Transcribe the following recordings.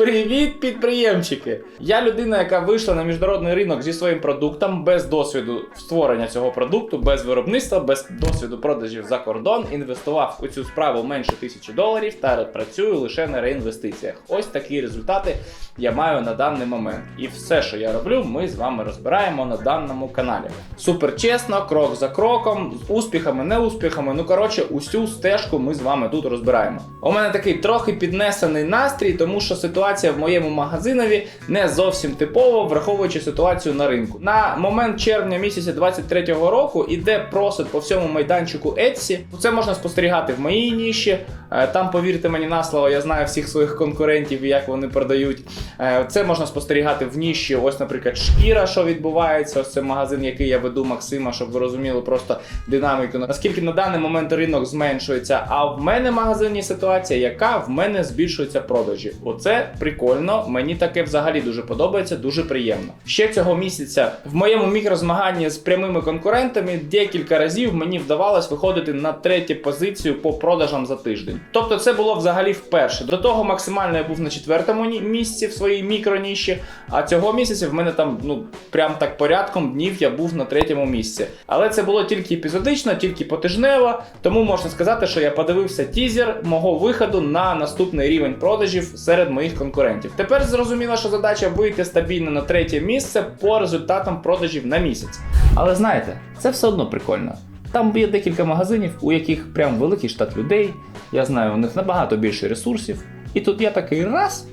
Привіт, підприємчики! Я людина, яка вийшла на міжнародний ринок зі своїм продуктом без досвіду створення цього продукту, без виробництва, без досвіду продажів за кордон, інвестував у цю справу менше тисячі доларів та працюю лише на реінвестиціях. Ось такі результати я маю на даний момент. І все, що я роблю, ми з вами розбираємо на даному каналі. Супер чесно, крок за кроком, з успіхами, неуспіхами. Ну коротше, усю стежку ми з вами тут розбираємо. У мене такий трохи піднесений настрій, тому що ситуація в моєму магазинові не зовсім типова, враховуючи ситуацію на ринку. На момент червня місяця 23-го року іде просить по всьому майданчику Etsy. Це можна спостерігати в моїй ніші. Е, Там, повірте мені на слово, я знаю всіх своїх конкурентів і як вони продають. Е, Це можна спостерігати в ніші. Ось, наприклад, шкіра, що відбувається. Ось це магазин, який я веду Максима, щоб ви розуміли просто динаміку. Наскільки на даний момент ринок зменшується, а в мене в магазині ситуація, яка в мене збільшується продажі. Оце прикольно. Мені таке взагалі дуже подобається, дуже приємно. Ще цього місяця в моєму мікрозмаганні з прямими конкурентами декілька разів мені вдавалось виходити на третю позицію по продажам за тиждень. Тобто це було взагалі вперше. До того максимально я був на четвертому місці в своїй мікроніші, а цього місяця в мене там ну прям так порядком днів я був на третьому місці. Але це було тільки епізодично, тільки потижнево. Тому можна сказати, що я подивився тізер мого виходу на наступний рівень продажів серед моїх конкурентів. Тепер зрозуміло, що задача вийти стабільно на третє місце по результатам продажів на місяць. Але знаєте, це все одно прикольно. Там є декілька магазинів, у яких прям великий штат людей. Я знаю, у них набагато більше ресурсів. І тут я такий раз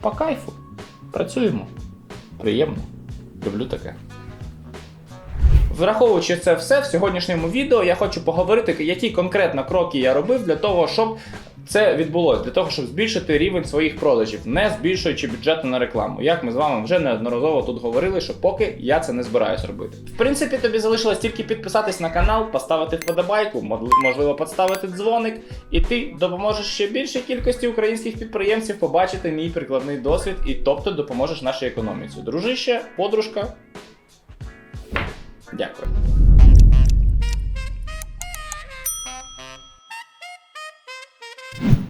по кайфу. Працюємо. Приємно. Люблю таке. Враховуючи це все в сьогоднішньому відео, я хочу поговорити, які конкретно кроки я робив для того, щоб це відбулося, для того, щоб збільшити рівень своїх продажів, не збільшуючи бюджету на рекламу. Як ми з вами вже неодноразово тут говорили, що поки я це не збираюсь робити. В принципі, тобі залишилось тільки підписатись на канал, поставити вподобайку, можливо, поставити дзвоник, і ти допоможеш ще більшій кількості українських підприємців побачити мій прикладний досвід, і тобто допоможеш нашій економіці. Дружище, подружка. Дякую.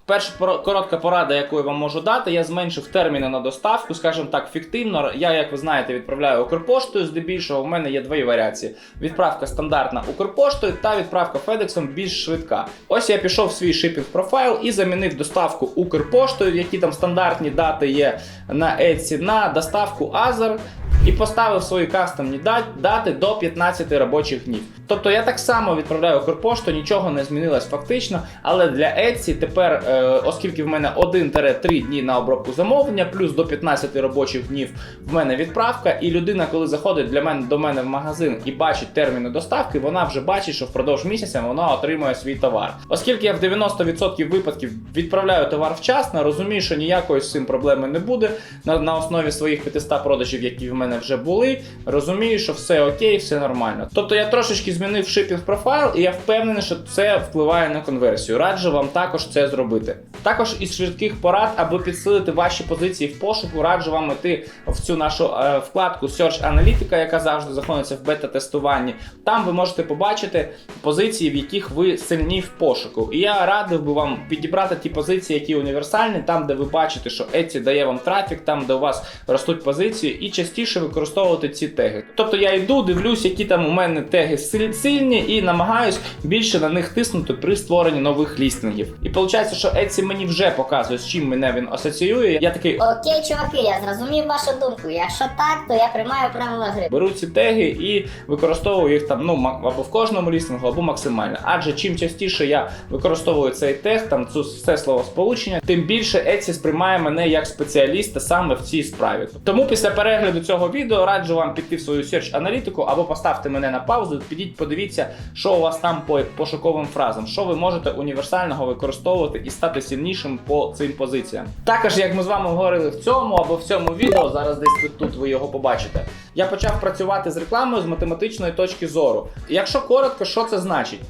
Перша коротка порада, яку я вам можу дати, я зменшив терміни на доставку, скажімо так, фіктивно. Я, як ви знаєте, відправляю Укрпоштою. Здебільшого в мене є дві варіації: відправка стандартна Укрпоштою та відправка Федексом більш швидка. Ось я пішов в свій шипінг профайл і замінив доставку Укрпоштою, які там стандартні дати є на Etsy, на доставку Азер. І поставив свої кастомні дати до 15 робочих днів. Тобто я так само відправляю Укрпошту, нічого не змінилось фактично, але для Etsy тепер, е, оскільки в мене 1-3 дні на обробку замовлення, плюс до 15 робочих днів в мене відправка, і людина, коли заходить для мене до мене в магазин і бачить терміни доставки, вона вже бачить, що впродовж місяця вона отримує свій товар. Оскільки я в 90% випадків відправляю товар вчасно, розумію, що ніякої з цим проблеми не буде. На, на основі своїх 500 продажів, які в мене вже були, розумію, що все окей, все нормально. Тобто я трошечки змінив шипінг профайл, і я впевнений, що це впливає на конверсію. Раджу вам також це зробити. Також із швидких порад, аби підсилити ваші позиції в пошуку, раджу вам іти в цю нашу е, вкладку Search Analytica, яка завжди знаходиться в бета-тестуванні. Там ви можете побачити позиції, в яких ви сильні в пошуку. І я радив би вам підібрати ті позиції, які універсальні, там, де ви бачите, що Etsy дає вам трафік, там, де у вас ростуть позиції, і частіше використовувати ці теги. Тобто я йду, дивлюсь, які там у мене теги сильні, і намагаюсь більше на них тиснути при створенні нових лістингів. І виходить, що Etsy мені вже показує, з чим мене він асоціює. Я такий. Окей, чуваки, я зрозумів вашу думку. Якщо так, то я приймаю правила гри. Беру ці теги і використовую їх там ну або в кожному лістингу, або максимально. Адже чим частіше я використовую цей тег, там все слово сполучення, тим більше Etsy сприймає мене як спеціаліста саме в цій справі. Тому після перегляду цього відео раджу вам піти в свою search аналітику або поставте мене на паузу. Підіть, подивіться, що у вас там по пошуковим фразам, що ви можете універсального використовувати і стати сильнішим по цим позиціям. Також, як ми з вами говорили в цьому або в цьому відео, зараз десь тут ви його побачите. Я почав працювати з рекламою з математичної точки зору. Якщо коротко, що це значить?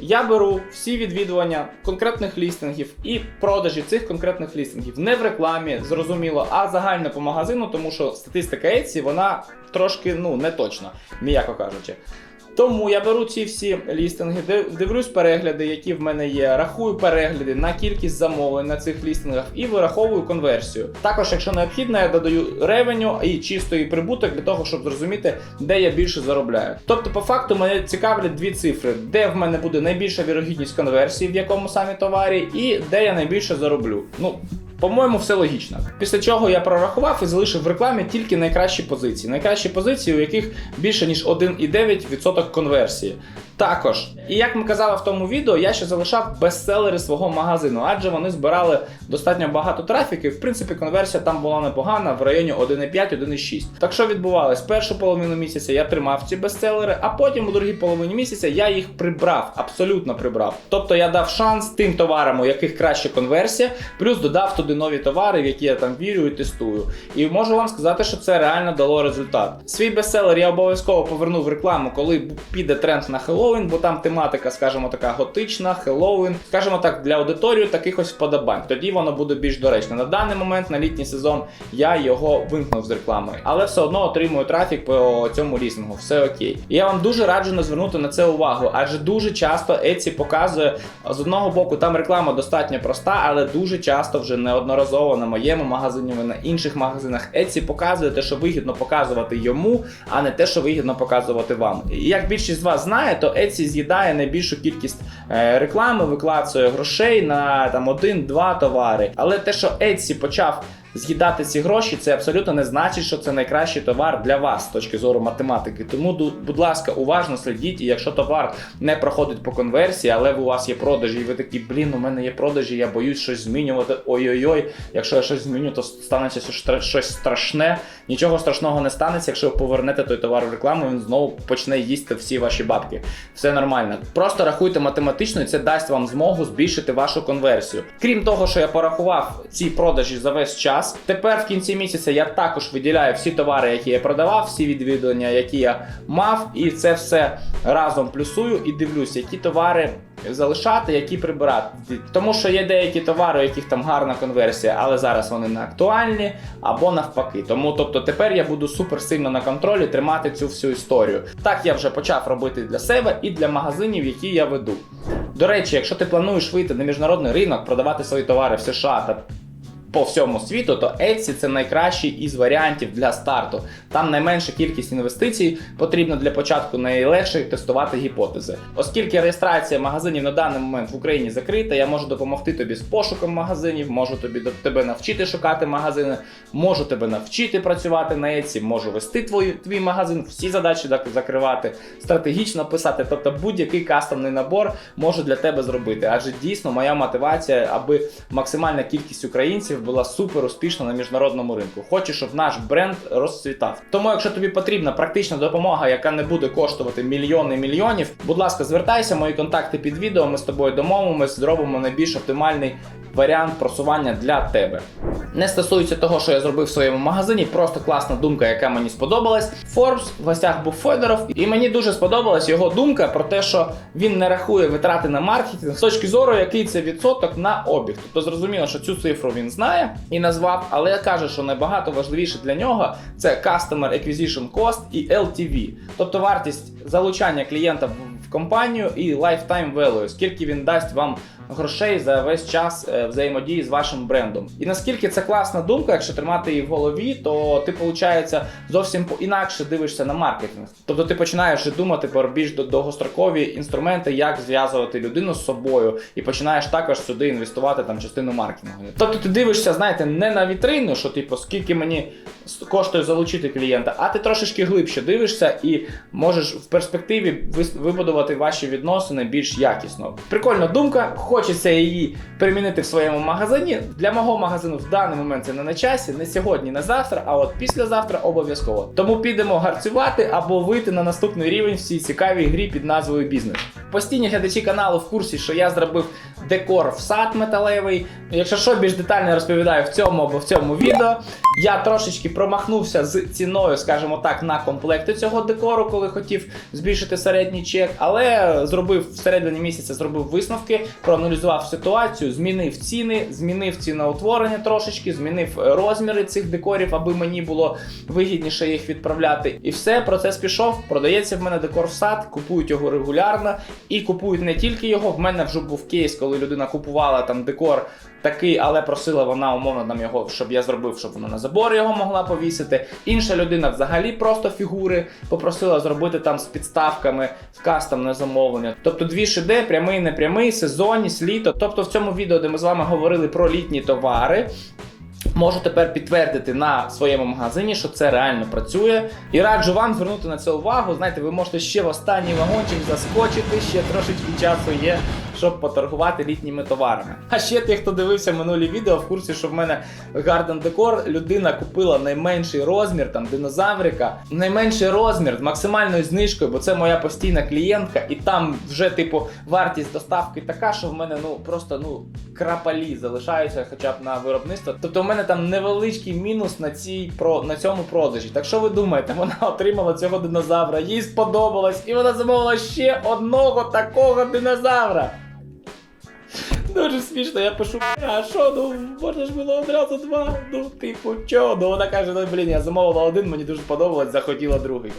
Я беру всі відвідування конкретних лістингів і продажі цих конкретних лістингів не в рекламі, зрозуміло, а загально по магазину, тому що статистика Etsy, вона трошки ну не точна, м'яко кажучи. Тому я беру ці всі лістинги, дивлюсь перегляди, які в мене є, рахую перегляди на кількість замовлень на цих лістингах і вираховую конверсію. Також, якщо необхідно, я додаю ревеню і чистий прибуток для того, щоб зрозуміти, де я більше заробляю. Тобто, по факту, мене цікавлять дві цифри: де в мене буде найбільша вірогідність конверсії, в якому самі товарі, і де я найбільше зароблю. Ну. По-моєму, все логічно. Після чого я прорахував і залишив в рекламі тільки найкращі позиції. Найкращі позиції, у яких більше ніж 1,9% конверсії. Також, і як ми казали в тому відео, я ще залишав бестселери свого магазину, адже вони збирали достатньо багато трафіку. В принципі, конверсія там була непогана в районі 1,5-1,6. Так що відбувалось? Першу половину місяця я тримав ці бестселери, а потім у другій половині місяця я їх прибрав, абсолютно прибрав. Тобто я дав шанс тим товарам, у яких краща конверсія, плюс додав туди нові товари, в які я там вірю і тестую. І можу вам сказати, що це реально дало результат. Свій бестселер я обов'язково поверну в рекламу, коли піде тренд на Хеллоуін, бо там тематика, скажімо, така готична, Хеллоуін, скажімо так, для аудиторії таких ось вподобань. Тоді воно буде більш доречне. На даний момент, на літній сезон, я його вимкнув з реклами, але все одно отримую трафік по цьому лістингу. Все окей. І я вам дуже раджу не звернути на це увагу, адже дуже часто Etsy показує з одного боку, там реклама достатньо проста, але дуже часто вже неодноразово на моєму магазині, на інших магазинах Etsy показує те, що вигідно показувати йому, а не те, що вигідно показувати вам. І як більшість з вас знає, то Etsy з'їдає найбільшу кількість е, реклами, виклацує грошей на там один-два товари. Але те, що Etsy почав з'їдати ці гроші, це абсолютно не значить, що це найкращий товар для вас з точки зору математики. Тому, будь ласка, уважно слідіть, і якщо товар не проходить по конверсії, але у вас є продажі, і ви такі, блін, у мене є продажі, я боюсь щось змінювати. Ой-ой-ой, якщо я щось зміню, то станеться щось страшне. Нічого страшного не станеться, якщо ви повернете той товар в рекламу, він знову почне їсти всі ваші бабки. Все нормально. Просто рахуйте математично, і це дасть вам змогу збільшити вашу конверсію. Крім того, що я порахував ці продажі за весь час. Тепер в кінці місяця я також виділяю всі товари, які я продавав, всі відвідування, які я мав, і це все разом плюсую і дивлюся, які товари. Залишати, які прибирати. Тому що є деякі товари, у яких там гарна конверсія, але зараз вони не актуальні, або навпаки. Тому тобто тепер я буду супер сильно на контролі тримати цю всю історію. Так я вже почав робити для себе і для магазинів, які я веду. До речі, якщо ти плануєш вийти на міжнародний ринок, продавати свої товари в США та по всьому світу, то Etsy це найкращий із варіантів для старту. Там найменша кількість інвестицій потрібно для початку найлегше тестувати гіпотези. Оскільки реєстрація магазинів на даний момент в Україні закрита, я можу допомогти тобі з пошуком магазинів, можу тобі до- тебе навчити шукати магазини, можу тебе навчити працювати на Etsy, можу вести твій, твій магазин, всі задачі закривати, стратегічно писати. Тобто будь-який кастомний набор можу для тебе зробити. Адже дійсно моя мотивація, аби максимальна кількість українців була супер успішна на міжнародному ринку. Хочу, щоб наш бренд розцвітав. Тому, якщо тобі потрібна практична допомога, яка не буде коштувати мільйони мільйонів, будь ласка, звертайся, мої контакти під відео. Ми з тобою домовимось, зробимо найбільш оптимальний варіант просування для тебе. Не стосується того, що я зробив в своєму магазині, просто класна думка, яка мені сподобалась. Forbes в гостях був Федоров, і мені дуже сподобалась його думка про те, що він не рахує витрати на маркетинг з точки зору, який це відсоток на обіг. Тобто зрозуміло, що цю цифру він знає і назвав, але каже, що набагато важливіше для нього це Customer Acquisition Cost і LTV, тобто вартість залучання клієнта в компанію і Lifetime Value, скільки він дасть вам грошей за весь час е, взаємодії з вашим брендом. І наскільки це класна думка, якщо тримати її в голові, то ти, виходить, зовсім інакше дивишся на маркетинг. Тобто ти починаєш думати про більш довгострокові інструменти, як зв'язувати людину з собою, і починаєш також сюди інвестувати там частину маркетингу. Тобто ти дивишся, знаєте, не на вітрину, що типу, скільки мені коштує залучити клієнта, а ти трошечки глибше дивишся і можеш в перспективі вибудувати ваші відносини більш якісно. Прикольна думка, хочеться її примінити в своєму магазині. Для мого магазину в даний момент це не на часі, не сьогодні, не завтра, а от післязавтра обов'язково. Тому підемо гарцювати або вийти на наступний рівень в цій цікавій грі під назвою бізнес. Постійні глядачі каналу в курсі, що я зробив декор в сад металевий. Якщо що, більш детально розповідаю в цьому або в цьому відео. Я трошечки промахнувся з ціною, скажімо так, на комплекти цього декору, коли хотів збільшити середній чек, але зробив всередині місяця зробив висновки, проаналізував ситуацію, змінив ціни, змінив ціноутворення трошечки, змінив розміри цих декорів, аби мені було вигідніше їх відправляти. І все, процес пішов. Продається в мене декор в сад, купують його регулярно і купують не тільки його. В мене вже був кейс, коли людина купувала там декор такий, але просила вона умовно нам його, щоб я зробив, щоб вона на забор його могла повісити. Інша людина взагалі просто фігури попросила зробити там з підставками в кастомне замовлення. Тобто дві шиде, прямий, непрямий, сезонність, літо. Тобто в цьому відео, де ми з вами говорили про літні товари. Можу тепер підтвердити на своєму магазині, що це реально працює. І раджу вам звернути на це увагу. Знаєте, ви можете ще в останній вагончик заскочити, ще трошечки часу є, щоб поторгувати літніми товарами. А ще ті, хто дивився минулі відео, в курсі, що в мене Garden Decor людина купила найменший розмір, там динозаврика, найменший розмір з максимальною знижкою, бо це моя постійна клієнтка, і там вже, типу, вартість доставки така, що в мене ну просто ну крапалі залишаються хоча б на виробництво. Тобто, в мене там невеличкий мінус на цій про на цьому продажі. Так що ви думаєте, вона отримала цього динозавра, їй сподобалось, і вона замовила ще одного такого динозавра. Дуже смішно, я пишу, а що, ну можна ж було одразу два. Ну, типу, чого? Ну вона каже, ну блін, я замовила один, мені дуже сподобалось, захотіла другий.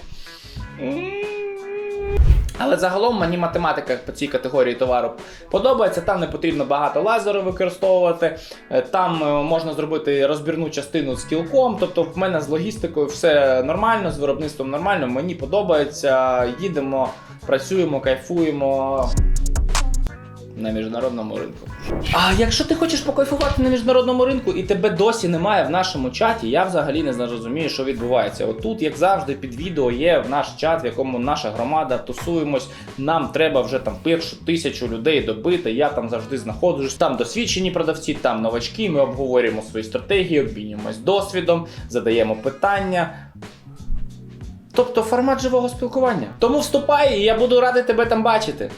Але загалом мені математика по цій категорії товару подобається. Там не потрібно багато лазеру використовувати. Е, Там е, можна зробити розбірну частину з кілком. Тобто, в мене з логістикою все нормально, з виробництвом нормально. Мені подобається. Їдемо, працюємо, кайфуємо на міжнародному ринку. А якщо ти хочеш покайфувати на міжнародному ринку і тебе досі немає в нашому чаті, я взагалі не зрозумію, що відбувається. Отут, як завжди, під відео є в наш чат, в якому наша громада тусуємось. Нам треба вже там першу тисячу людей добити. Я там завжди знаходжусь. Там досвідчені продавці, там новачки. Ми обговорюємо свої стратегії, обмінюємось досвідом, задаємо питання. Тобто формат живого спілкування. Тому вступай, і я буду радий тебе там бачити.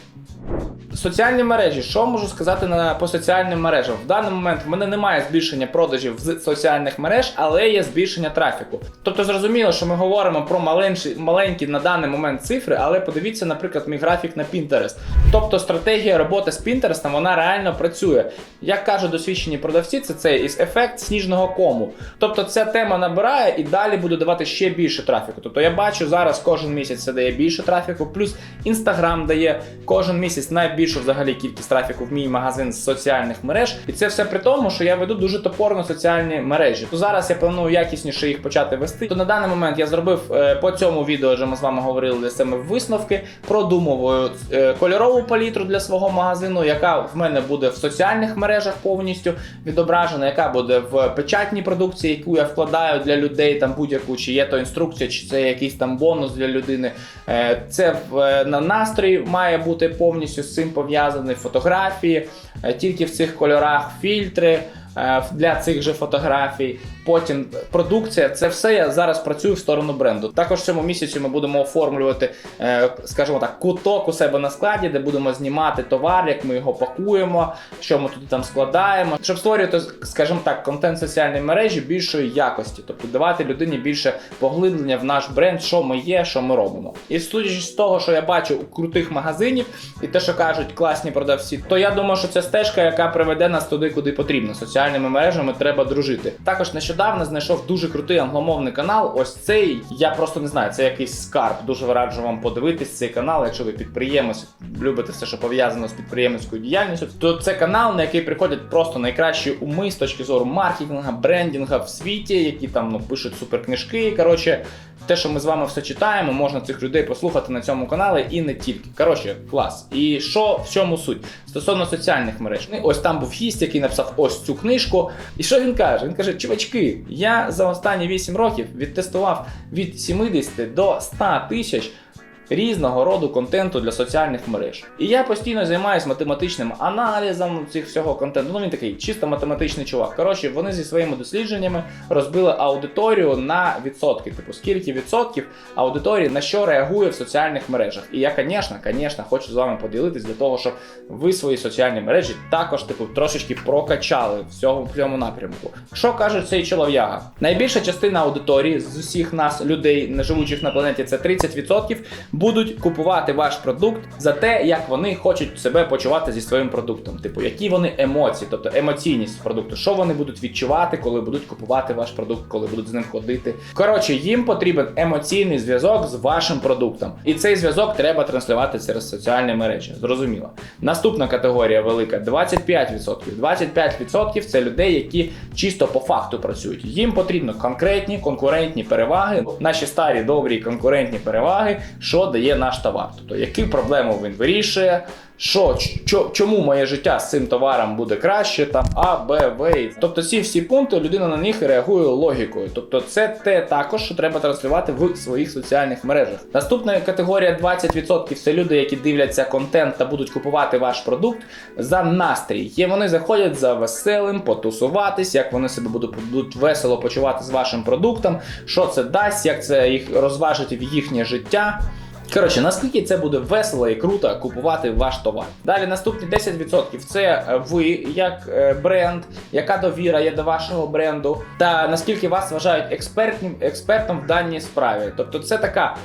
Соціальні мережі, що можу сказати на по соціальним мережам? В даний момент в мене немає збільшення продажів з соціальних мереж, але є збільшення трафіку. Тобто зрозуміло, що ми говоримо про маленькі, маленькі на даний момент цифри, але подивіться, наприклад, мій графік на Pinterest. Тобто стратегія роботи з Pinterest, вона реально працює. Як кажуть досвідчені продавці, це цей ефект сніжного кому. Тобто ця тема набирає і далі буде давати ще більше трафіку. Тобто я бачу зараз кожен місяць це дає більше трафіку, плюс Instagram дає кожен місяць найбільшу взагалі кількість трафіку в мій магазин з соціальних мереж. І це все при тому, що я веду дуже топорно соціальні мережі. То зараз я планую якісніше їх почати вести. То на даний момент я зробив е, по цьому відео, вже ми з вами говорили саме висновки, продумовую е, кольорову палітру для свого магазину, яка в мене буде в соціальних мережах повністю відображена, яка буде в печатній продукції, яку я вкладаю для людей, там будь-яку, чи є то інструкція, чи це якийсь там бонус для людини. Е, Це е, на настрій має бути повністю з цим пов'язаний фотографії, е, тільки в цих кольорах фільтри. Е, Для цих же фотографій, потім продукція. Це все я зараз працюю в сторону бренду. Також в цьому місяці ми будемо оформлювати, е, скажімо так, куток у себе на складі, де будемо знімати товар, як ми його пакуємо, що ми туди там складаємо, щоб створювати, скажімо так, контент соціальної мережі більшої якості, тобто давати людині більше поглиблення в наш бренд, що ми є, що ми робимо. І судячи з того, що я бачу у крутих магазинів, і те, що кажуть класні продавці, то я думаю, що це стежка, яка приведе нас туди, куди потрібно. Соціальними мережами треба дружити. Також нещодавно знайшов дуже крутий англомовний канал. Ось цей. Я просто не знаю, це якийсь скарб. Дуже раджу вам подивитись цей канал, якщо ви підприємець, любите все, що пов'язано з підприємницькою діяльністю. То це канал, на який приходять просто найкращі уми з точки зору маркетинга, брендінга в світі, які там ну пишуть суперкнижки. Коротше, те, що ми з вами все читаємо, можна цих людей послухати на цьому каналі і не тільки. Коротше, клас. І що в чому суть? Стосовно соціальних мереж, Ну, ось там був гість, який написав ось цю книжку. І що він каже? Він каже: чувачки, я за останні 8 років відтестував від 70 до 100 тисяч різного роду контенту для соціальних мереж. І я постійно займаюся математичним аналізом цих всього контенту. Ну він такий чисто математичний чувак. Коротше, вони зі своїми дослідженнями розбили аудиторію на відсотки. Типу, скільки відсотків аудиторії на що реагує в соціальних мережах. І я, звісно, звісно, хочу з вами поділитись для того, щоб ви свої соціальні мережі також типу трошечки прокачали в цьому, в цьому напрямку. Що каже цей чолов'яга? Найбільша частина аудиторії з усіх нас, людей, не живучих на планеті, це 30%, будуть купувати ваш продукт за те, як вони хочуть себе почувати зі своїм продуктом. Типу, які вони емоції, тобто емоційність продукту, що вони будуть відчувати, коли будуть купувати ваш продукт, коли будуть з ним ходити. Коротше, їм потрібен емоційний зв'язок з вашим продуктом. І цей зв'язок треба транслювати через соціальні мережі. Зрозуміло. Наступна категорія велика 25%. 25% це людей, які чисто по факту працюють. Їм потрібно конкретні конкурентні переваги, наші старі добрі конкурентні переваги, що дає наш товар. Тобто, які проблему він вирішує. Що, чо, чому моє життя з цим товаром буде краще, там А, Б, В. Тобто ці всі пункти людина на них реагує логікою. Тобто це те також, що треба транслювати в своїх соціальних мережах. Наступна категорія 20% це люди, які дивляться контент та будуть купувати ваш продукт за настрій. Є вони заходять за веселим, потусуватись, як вони себе будуть, будуть весело почувати з вашим продуктом, що це дасть, як це їх розважить в їхнє життя. Коротше, наскільки це буде весело і круто купувати ваш товар. Далі наступні 10% це е, ви як е, бренд, яка довіра є до вашого бренду, та наскільки вас вважають експертним, експертом в даній справі. Тобто це така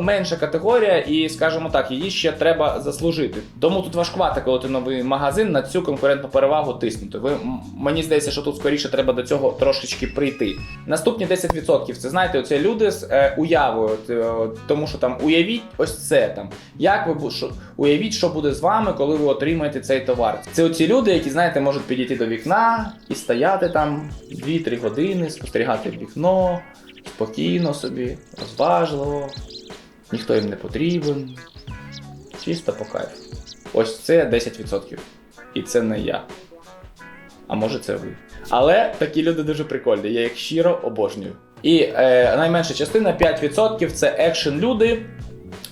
менша категорія, і скажімо так, її ще треба заслужити. Тому тут важкувато, коли ти новий магазин на цю конкурентну перевагу тиснути. Ви мені здається, що тут скоріше треба до цього трошечки прийти. Наступні 10% це знаєте, оце люди з е, уявою, е, тому що там уявіть ось це там. Як ви що, уявіть, що буде з вами, коли ви отримаєте цей товар. Це оці люди, які знаєте, можуть підійти до вікна і стояти там 2-3 години, спостерігати вікно, спокійно собі, розважливо, ніхто їм не потрібен. Чисто по кайфу. Ось це 10%. І це не я. А може це ви. Але такі люди дуже прикольні, я їх щиро обожнюю. І е, найменша частина 5% це екшен люди,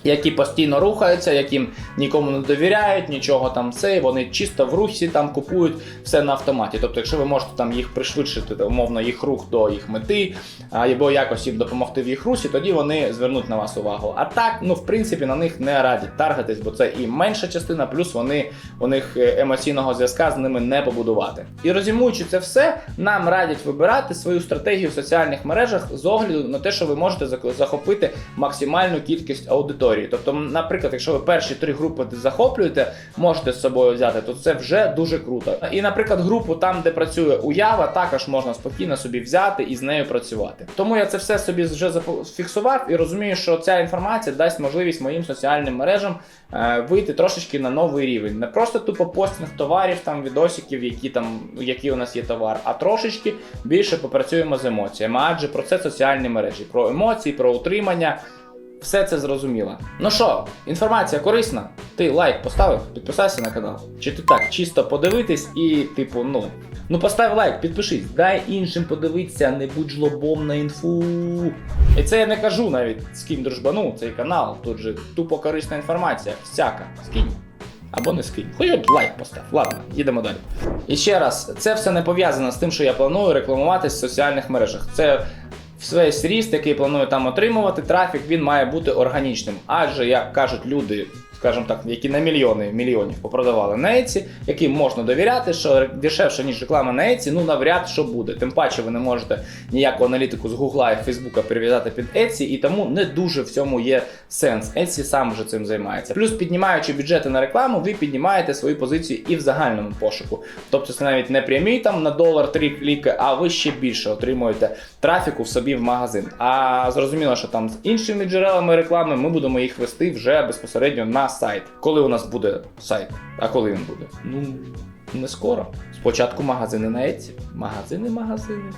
які постійно рухаються, яким нікому не довіряють, нічого там це, вони чисто в русі там купують все на автоматі. Тобто, якщо ви можете там їх пришвидшити, умовно, їх рух до їх мети, або якось їм допомогти в їх русі, тоді вони звернуть на вас увагу. А так, ну в принципі, на них не радять таргетись, бо це і менша частина, плюс вони у них е, емоційного зв'язка з ними не побудувати. І розуміючи це все, нам радять вибирати свою стратегію в соціальних мережах з огляду на те, що ви можете захопити максимальну кількість аудиторії. Тобто, наприклад, якщо ви перші три групи захоплюєте, можете з собою взяти, то це вже дуже круто. І, наприклад, групу там, де працює уява, також можна спокійно собі взяти і з нею працювати. Тому я це все собі вже зафіксував і розумію, що ця інформація дасть можливість моїм соціальним мережам е, вийти трошечки на новий рівень. Не просто тупо постінг товарів, там відосиків, які там, які у нас є товар, а трошечки більше попрацюємо з емоціями. Адже про це соціальні мережі, про емоції, про утримання. Все це зрозуміло. Ну що, інформація корисна? Ти лайк поставив, підписався на канал. Чи ти так, чисто подивитись і, типу, ну. Ну постав лайк, підпишись, дай іншим подивитися, не будь жлобом на інфу. І це я не кажу навіть з ким дружбану, цей канал. Тут же тупо корисна інформація, всяка. Скинь. Або не скинь. Хоч лайк постав. Ладно, їдемо далі. І ще раз, це все не пов'язано з тим, що я планую рекламуватись в соціальних мережах. Це весь ріст, який планую там отримувати, трафік він має бути органічним. Адже, як кажуть люди, скажімо так, які на мільйони мільйонів попродавали на Etsy, яким можна довіряти, що дешевше, ніж реклама на Etsy, ну навряд що буде. Тим паче ви не можете ніяку аналітику з Гугла і Фейсбука прив'язати під Etsy, і тому не дуже в цьому є сенс. Etsy сам вже цим займається. Плюс, піднімаючи бюджети на рекламу, ви піднімаєте свої позиції і в загальному пошуку. Тобто це навіть не прямі там на долар три кліки, а ви ще більше отримуєте трафіку в собі в магазин. А зрозуміло, що там з іншими джерелами реклами ми будемо їх вести вже безпосередньо на сайт. Коли у нас буде сайт? А коли він буде? Ну не скоро. Спочатку магазини на Etsy. Магазини, магазини.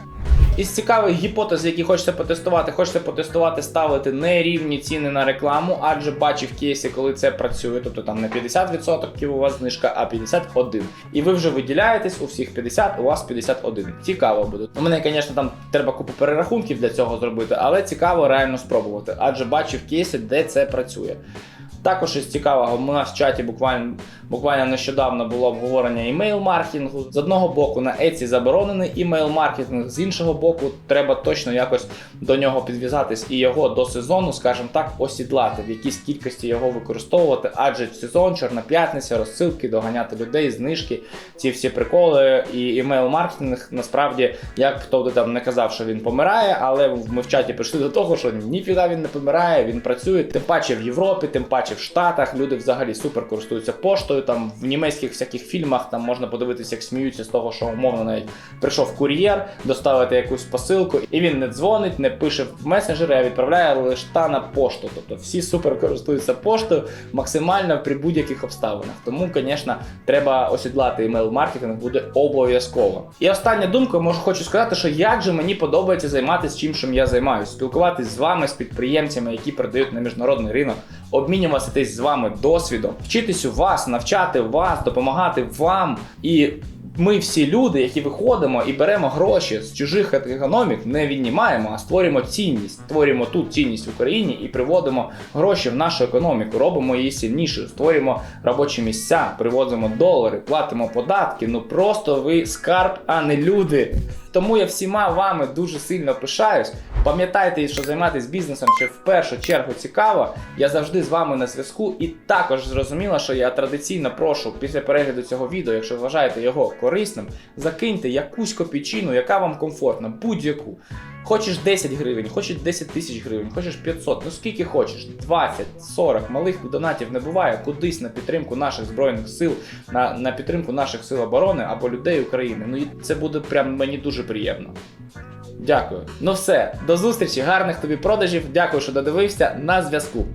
Із цікавих гіпотез, які хочете потестувати, хочете потестувати, ставити нерівні ціни на рекламу, адже бачив кейси, коли це працює, тобто там не 50% у вас знижка, а 51%. І ви вже виділяєтесь, у всіх 50, у вас 51. Цікаво буде. У мене, звісно, там треба купу перерахунків для цього зробити, але цікаво реально спробувати, адже бачив кейси, де це працює. Також із цікавого, у нас в чаті буквально, буквально нещодавно було обговорення імейл-маркетингу. З одного боку на Etsy заборонений імейл-маркетинг, з іншого боку, треба точно якось до нього підв'язатись і його до сезону, скажімо так, осідлати, в якійсь кількості його використовувати, адже сезон, Чорна п'ятниця, розсилки, доганяти людей, знижки, ці всі приколи і імейл-маркетинг насправді, як хто би там не казав, що він помирає, але ми в чаті прийшли до того, що ніфіга він не помирає, він працює, тим паче в Європі, тим паче в Штатах. Люди взагалі супер користуються поштою. Там в німецьких всяких фільмах там можна подивитися, як сміються з того, що умовно навіть прийшов кур'єр, доставити якусь посилку, і він не дзвонить, не пише в месенджери, а відправляє лише та на пошту. Тобто всі супер користуються поштою максимально при будь-яких обставинах. Тому, звісно, треба осідлати імейл-маркетинг буде обов'язково. І остання думка, можу хочу сказати, що як же мені подобається займатися чим, чим я займаюся, спілкуватись з вами, з підприємцями, які продають на міжнародний ринок, обмінюватись з вами досвідом, вчитись у вас, навчати вас, допомагати вам і. Ми всі люди, які виходимо і беремо гроші з чужих економік, не віднімаємо, а створюємо цінність, створюємо тут цінність в Україні і приводимо гроші в нашу економіку, робимо її сильнішою, створюємо робочі місця, привозимо долари, платимо податки. Ну просто ви скарб, а не люди. Тому я всіма вами дуже сильно пишаюсь. Пам'ятайте, що займатися бізнесом ще в першу чергу цікаво. Я завжди з вами на зв'язку, і також зрозуміло, що я традиційно прошу після перегляду цього відео, якщо вважаєте його корисним, закиньте якусь копійчину, яка вам комфортна, будь-яку. Хочеш 10 гривень, хочеш 10 тисяч гривень, хочеш 500, ну скільки хочеш, 20, 40, малих донатів не буває, кудись на підтримку наших збройних сил, на, на підтримку наших сил оборони або людей України. Ну і це буде прям мені дуже приємно. Дякую. Ну все, до зустрічі, гарних тобі продажів. Дякую, що додивився. На зв'язку.